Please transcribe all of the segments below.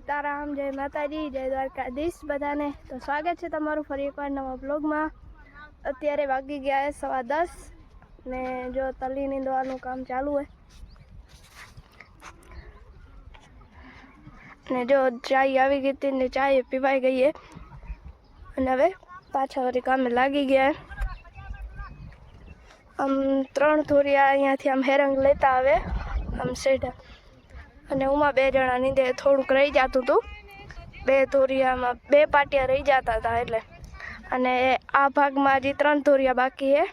માતાજી, જય દ્વારકાધીશ બધાને. તો સ્વાગત છે તમારું ફરી એકવાર નવા બ્લોગમાં અત્યારે વાગી ગયા સવા દસ ને જો તલી નીંદવાનું કામ ચાલુ હોય. ને જો ચાય આવી ગઈ હતી ને ચાય પીવાઈ ગઈ અને હવે પાછા વળી કામે લાગી ગયા આમ ત્રણ થોરિયા અહીંયાથી આમ હેરંગ લેતા આવે. આમ સેઢા. અને ઉમાં બે જણા નીંદે થોડુંક રહી જતું હતું બે ધોરિયામાં બે પાટિયા રહી જતા હતા એટલે. અને આ ભાગમાં હજી ત્રણ ધોરિયા બાકી છે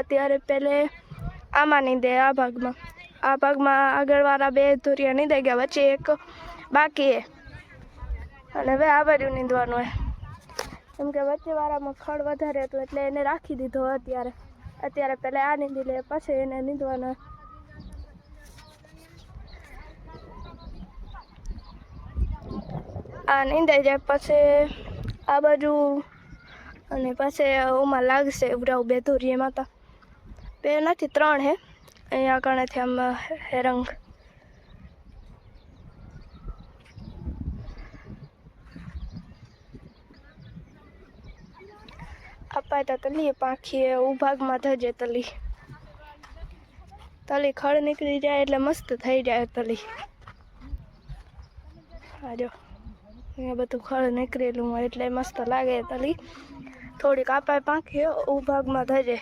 અત્યારે પહેલે આમાં નીંદે આ ભાગમાં. આ ભાગમાં આગળવાળા બે ધોરિયા નીંદે ગયા, વચ્ચે એક બાકી છે અને હવે આ બાજુ નીંદવાનું હોય કેમ કે વચ્ચેવાળામાં ખડ વધારે હતું એટલે એને રાખી દીધો અત્યારે. અત્યારે પહેલાં આ નીંદી લે, પછી એને નીંદવાનો. આ નીંદાઈ જાય પછી આ બાજુ અને પછી ઓમાં લાગશે ઉભરાવું બે ધોરી એમાં તો બે નથી, ત્રણ હે. અહીંયા કણેથી આમ રંગ અપાય તો તલી, પાંખીએ ઉભાગમાં થજે તલી. તલી ખડ નીકળી જાય એટલે મસ્ત થઈ જાય તલી. આ જો. અહીંયા બધું ખળ નીકળેલું હોય એટલે મસ્ત લાગે તલી. થોડીક આપાય પાંખી ઉભાગમાં થજે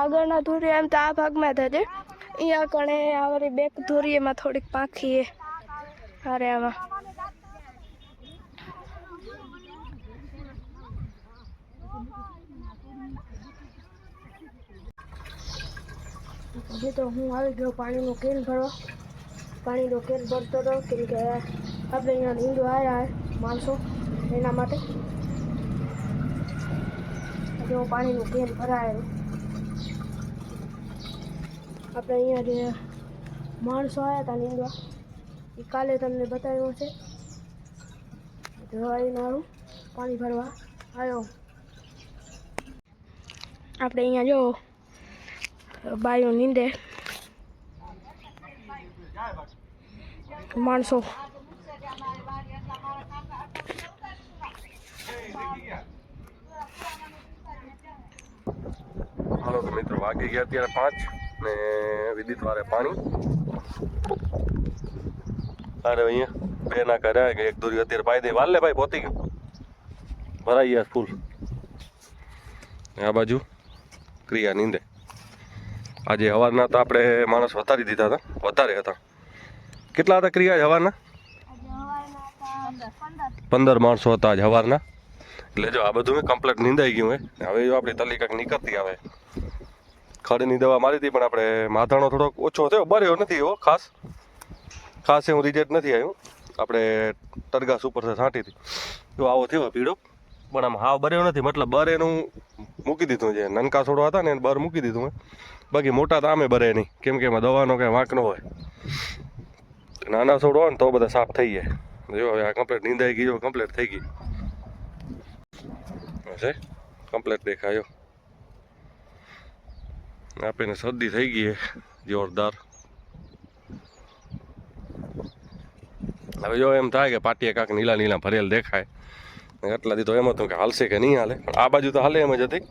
આગળના ધોરી એમ તો આ ભાગમાં થજે અહીંયા કણે આવરી બેક ધોરીએમાં થોડીક પાંખી એ અરે આમાં. હજી તો હું આવી ગયો, પાણીનો કેન ભરવા પાણીનો કેન ભરતો હતો કેમ કે આપણે અહીંયા લીંડો આવ્યા માણસો, એના માટે. જો પાણીનું કેન ભરાયેલું? આપણે અહીંયા જે માણસો આવ્યા હતા નીંદવા એ કાલે તમને બતાવ્યો છે. જવાઈ મારું પાણી ભરવા આવ્યો આપણે અહીંયા જો, બાયો નીંદે. માણસો હાલો તો મિત્રો વાગી ગયા અત્યારે પાંચ ને વિદિત વારે પાણી. અરે અહીંયા બે ના કર્યા કે એક દોરી અત્યારે પાઈ દે. વાલે ભાઈ પહોંચી ગયું. ભરાઈ ગયા ફૂલ. આ બાજુ ક્રિયા નીંદે. આજે હવારના તો આપણે માણસ વધારી દીધા હતા. વધારે હતા. કેટલા હતા ક્રિયા હવારના? પંદર માણસો હતા આજ હવારના. એટલે જો આ બધું કમ્પ્લેટ નીંદાઈ ગયું હે. હવે જો આપણી તલી કાંઈક નીકળતી આવે. ખડની દવા મારી હતી, પણ આપણે માથાનો થોડોક ઓછો થયો, બર્યો નથી એવો, ખાસ. ખાસ એવું રિઝલ્ટ નથી આવ્યું. આપણે ટરગાસ ઉપર છાંટી હતી. તો આવો થયો પીળો પણ આમ હાવ બર્યો નથી, મતલબ બર એનું મૂકી દીધું છે. નનકા છોડો હતા ને, એને બર મૂકી દીધું મેં બાકી મોટા તો આમે બરે નહીં. કેમ કે એમાં દવાનો કાંઈ વાંક ન હોય. નાના છોડો હોય ને તો બધા સાફ થઈ જાય. જો હવે આ કમ્પ્લેટ નીંદાઈ ગઈ કમ્પ્લીટ થઈ ગઈ. છે. કમ્પ્લેટ દેખાયો. આપીને શરદી થઈ ગઈ જોરદાર. હવે જો એમ થાય કે પાટીએ કાંક નીલા નીલા ભરેલ દેખાય. એટલા દી તો એમ હતું કે હાલશે કે નહીં હાલે. પણ આ બાજુ તો હાલે એમ જ હતી.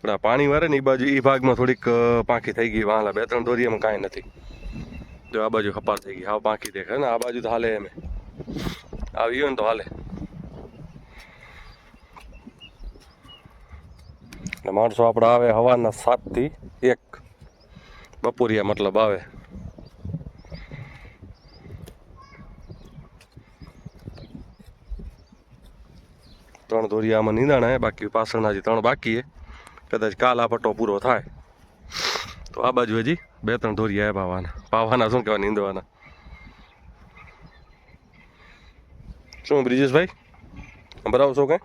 પણ આ પાણી વારે ને એ બાજુ એ ભાગમાં થોડીક પાંખી થઈ ગઈ. વાહલા બે ત્રણ દોરી એમાં કાંઈ નથી. જો આ બાજુ ખપાર થઈ ગઈ. હા પાંખી દેખાય ને આ બાજુ તો હાલે એમ. આવી હોય ને તો હાલે. એટલે માણસો આપણે આવે હવાના સાતથી એક. બપોરિયા મતલબ આવે. ત્રણ દોરિયામાં નીંદાણા હે, બાકી પાછળના હજી ત્રણ બાકી હે. કદાચ કાલ આ પટ્ટો પૂરો થાય. તો આ બાજુ હજી બે ત્રણ દોરિયા હે પાવાના. પાવાના શું કહેવાય, નીંદવાના. શું, બ્રિજેશભાઈ? ભરાવશો કે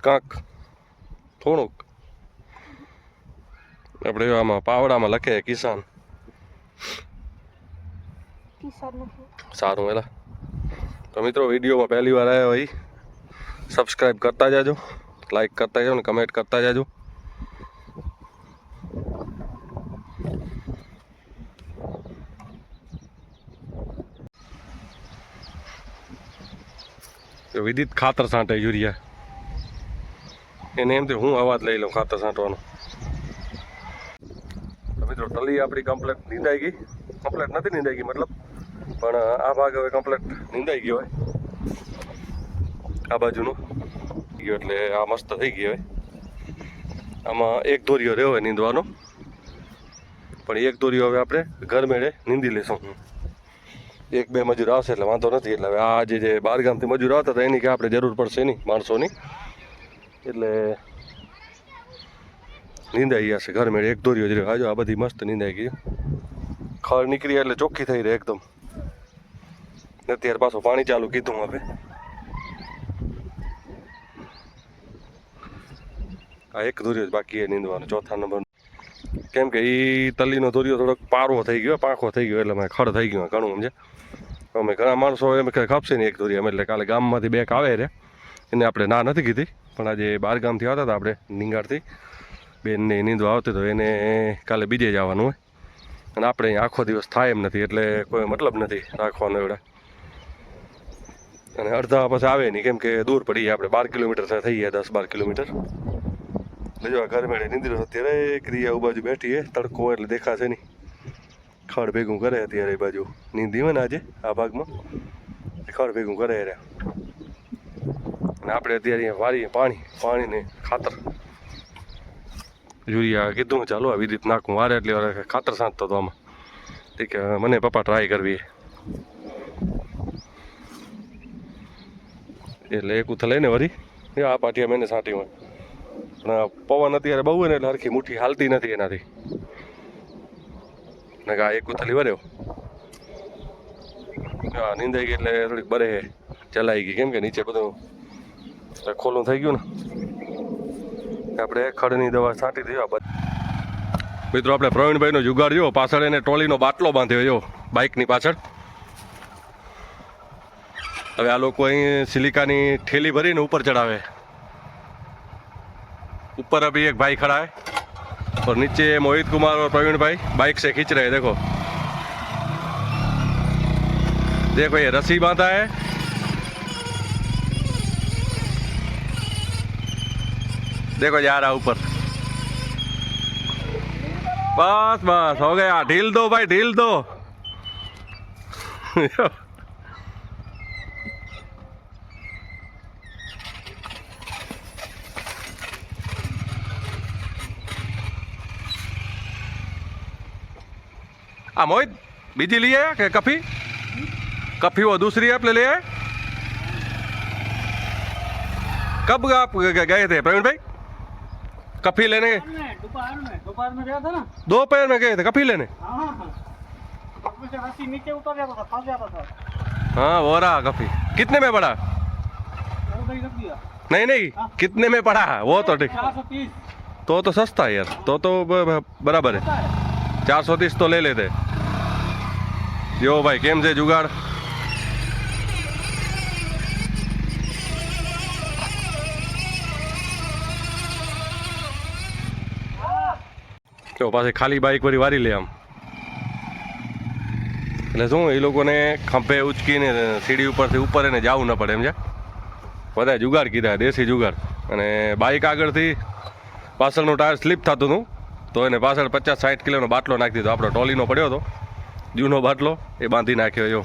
કાંક. થોડુંક. આપણે આમાં પાવડામાં લખે કિસાન. સારું એલા તો મિત્રો વિડીયોમાં પહેલી વાર આવ્યા હોય સબસ્ક્રાઈબ કરતા જાજો લાઈક કરતા જાજો ને કમેન્ટ કરતા જાજો. વિદિત ખાતર છાંટે યુરિયા. એને એમથી હું અવાજ લઈ લઉં, ખાતર છાંટવાનો. મિત્રો ટલી આપણી કમ્પ્લેટ નીંદાઈ ગઈ. કમ્પ્લેટ નથી નીંદાઈ ગઈ, મતલબ. પણ આ ભાગ હવે કમ્પ્લેટ નીંદાઈ ગયો હોય. આ બાજુનો. ગયો એટલે આ મસ્ત થઈ ગયો હોય. આમાં એક દોરીઓ રહ્યો હોય નીંદવાનો. પણ એક દોરીઓ હવે આપણે ઘર મેળે નીંદી લઈશું એક બે મજૂર આવશે એટલે વાંધો નથી, એટલે હવે આ જે જે બાર ગામથી મજૂર આવતા હતા, એની કે આપણે જરૂર પડશે નહીં, માણસોની. એટલે નીંદાઈ ગયા છે, ઘર મેળે એક દોર્યો જ રહ્યો. આ બધી મસ્ત નીંદાઈ ગઈ. ખડ નીકળી એટલે ચોખ્ખી થઈ રહે એકદમ. ને અત્યારે પાછું પાણી ચાલુ કીધું હવે આ એક દોર્યો જ બાકી એ નીંદવાનો, ચોથા નંબર કેમ કે એ તલીનો દોર્યો થોડોક પારો થઈ ગયો, પાંખો થઈ ગયો, એટલે મેં ખડ થઈ ગયું ઘણું સમજે અમે ઘણા માણસો એમ કે ખપશે નહીં એક દોરી, અમે એટલે કાલે ગામમાંથી બેક આવે રે. એને આપણે ના નથી કીધી. પણ આજે બાર ગામથી આવતા હતા આપણે નીંગાળથી બેનને નીંદવા આવતી તો એને કાલે બીજે જવાનું હોય. અને આપણે અહીંયા આખો દિવસ થાય એમ નથી, એટલે કોઈ મતલબ નથી રાખવાનો એવડા. અને અડધા પછી આવે નહીં, કેમ કે દૂર પડી જાય આપણે, બાર કિલોમીટર થઈ ગયા દસ બાર કિલોમીટર. જો આ ઘર મેળે નીંદી અત્યારે ક્રિયા બાજુ બેઠી તડકો એટલે દેખાશે નહીં. ખડ ભેગું કરે અત્યારે એ બાજુ, નીંદી હોય ને આજે, આ ભાગમાં. ખડ ભેગું કરે રે અને આપણે અત્યારે વારીએ પાણી, પાણીને ખાતર. યુરિયા કીધું ચાલો આવી રીત નાખું વારે એટલે વારે ખાતર સાંધતો હતો આમાં. તે કે મને પપ્પા ટ્રાય કરવી એટલે એક ઉથલ લઈને વરી એ આ પાટિયા મેને સાંટી હોય. પણ આ પવન અત્યારે બહુ ને એટલે હરખી મુઠ્ઠી હાલતી નથી એનાથી. ને આ એક ઉથલી વર્યો હા નીંદાઈ ગઈ એટલે થોડીક બરે ચલાઈ ગઈ. કેમ કે નીચે બધું ખોલું થઈ ગયું ને આપણે ખડની દવા છાંટી દીધી આ બધ- મિત્રો આપણે પ્રવીણભાઈનો જુગાડ જો પાછળ એને ટ્રોલીનો બાટલો બાંધ્યો જો બાઇકની પાછળ હવે આ લોકો અહીં સિલિકાની ઠેલી ભરીને ઉપર ચડાવે ऊपर अभी एक भाई खड़ा है और नीचे मोहित कुमार और प्रवीण भाई बाइक से खींच रहे हैं देखो देखो ये रस्सी बांधा है देखो जा रहा ऊपर। बस बस, हो गया। ढील दो भाई, ढील दो। मोहित, बीजी लिए कफी? कफी वो दूसरी आप ले लिए? कब आप गए थे? प्रवीण भाई? कफी लेने दोपहर में गया था ना? दोपहर में गए थे कफी लेने? हाँ, हाँ, हाँ। नीचे उतर जाता था तो फंस जाता था। हाँ वो रहा कफी। कितने में पड़ा? नहीं नहीं आ? कितने में पड़ा? है वो तो ठीक। तो तो सस्ता है यार तो तो बराबर है। चार सौ तीस तो ले लेते। यो भाई केम से जुगाड़? જુગાડ પાસે ખાલી બાઇક વળી વારી લે આમ. એટલે શું, એ લોકોને ખંભે ઉચકીને સીડી ઉપરથી ઉપર એને જવું ન પડે એમ છે બધા જુગાડ કીધા, દેશી જુગાડ અને બાઇક આગળથી પાછળનું ટાયર સ્લીપ થતું હતું, તો એને પાછળ પચાસ સાઠ કિલોનો બાટલો નાખી દીધો. આપણો ટોલીનો પડ્યો હતો, જૂનો બાટલો, એ બાંધી નાખ્યો એવો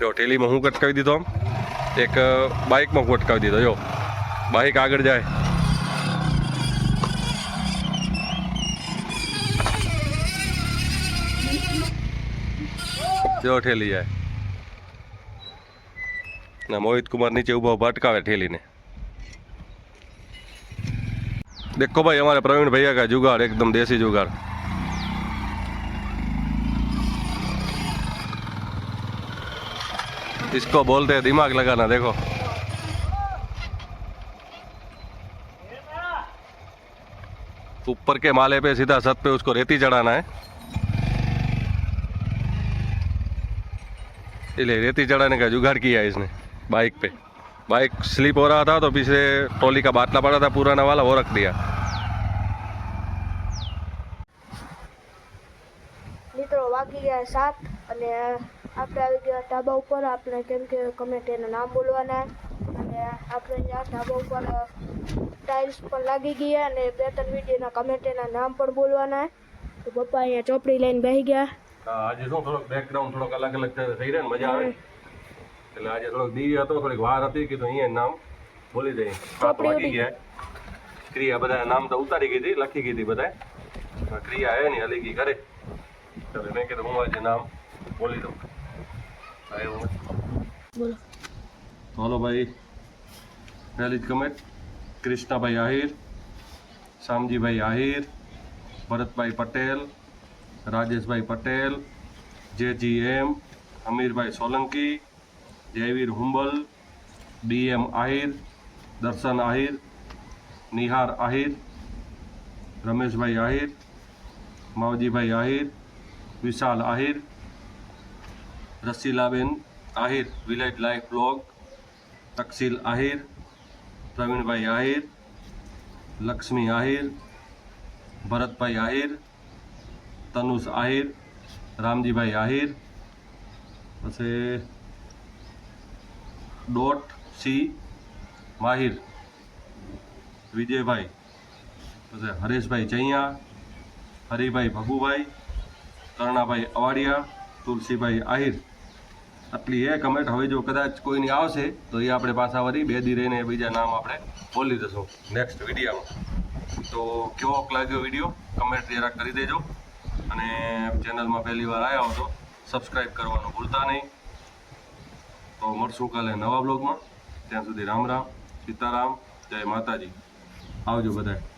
જો ટેલીમાં હું કટકાવી દીધો આમ. એક બાઇકમાં હું અટકાવી દીધો, જો. બાઇક આગળ જાય જો ઠેલી જાય ના મોહિત કુમાર નીચે ઊભા ઊભા અટકાવે ઠેલીને देखो भाई हमारे प्रवीण भैया का जुगाड़ एकदम देसी जुगाड़ इसको बोलते हैं दिमाग लगाना देखो ऊपर के माले पे सीधा छत पे उसको रेती चढ़ाना है इसलिए रेती चढ़ाने का जुगाड़ किया है इसने बाइक पे बाइक स्लिप हो रहा था तो पीछे ट्रॉली का बाटला पड़ा था पुराना वाला वो रख दिया મિત્રો વાઘ વાગી ગયા સાત અને આપણે આવી ગયા ધાબા ઉપર આપણે કેમ કે કમેન્ટ એના નામ બોલવાના અને આપણે અહીંયા ધાબા ઉપર ટાઇલ્સ પણ લાગી ગયા અને બે ત્રણ વિડીયોના કમેન્ટ એના નામ પણ બોલવાના. તો પપ્પા અહીંયા ચોપડી લઈને બેસી ગયા. આજે શું થોડોક બેકગ્રાઉન્ડ થોડોક અલગ અલગ થઈ રહ્યા મજા આવે. એટલે આજે થોડોક દિવ્ય હતો થોડીક વાર હતી કે તો અહીંયા નામ બોલી દઈએ. ચોપડી વાગી ગયા. ક્રિયા બધા નામ તો ઉતારી ગઈ હતી લખી ગઈ હતી બધા ક્રિયા હે ને હલી ગઈ ઘરે. તો મેં કીધું હું આજે નામ બોલી દઉં. એવું. બોલો. તો ભાઈ પહેલી જ કમેન્ટ કૃષ્ણાભાઈ આહિર શામજીભાઈ આહિર ભરતભાઈ પટેલ રાજેશભાઈ પટેલ જેજી એમ Amirbhai Solanki Jayveer Humbal DM Ahir Darshan Ahir Nihar Ahir Rameshbhai Ahir Mavjibhai Ahir Vishal Ahir Rasilaben Ahir village life blog તકસીલ Ahir Pravinbhai Ahir Lakshmi Ahir Bharatbhai Ahir Tanush Ahir Ramjibhai Ahir પછી ડોટ સી માહિર વિજયભાઈ પછી હરેશભાઈ ચૈયા હરિભાઈ ભગુભાઈ કરણાભાઈ અવાડિયા તુલસીભાઈ આહિર આટલી એ કમેન્ટ હવે જો કદાચ કોઈની આવશે, તો એ આપણે પાછા વળી બે દી રહીને બીજા નામ આપણે બોલી દઈશું નેક્સ્ટ વિડીયોમાં. તો કેવો લાગ્યો વીડિયો? કમેન્ટ જરા કરી દેજો. અને ચેનલમાં પહેલી વાર આવ્યા હો તો સબસ્ક્રાઈબ કરવાનું ભૂલતા નહીં. તો મળશું કાલે નવા બ્લોગમાં ત્યાં સુધી રામ રામ, સીતારામ, જય માતાજી. આવજો બધાય.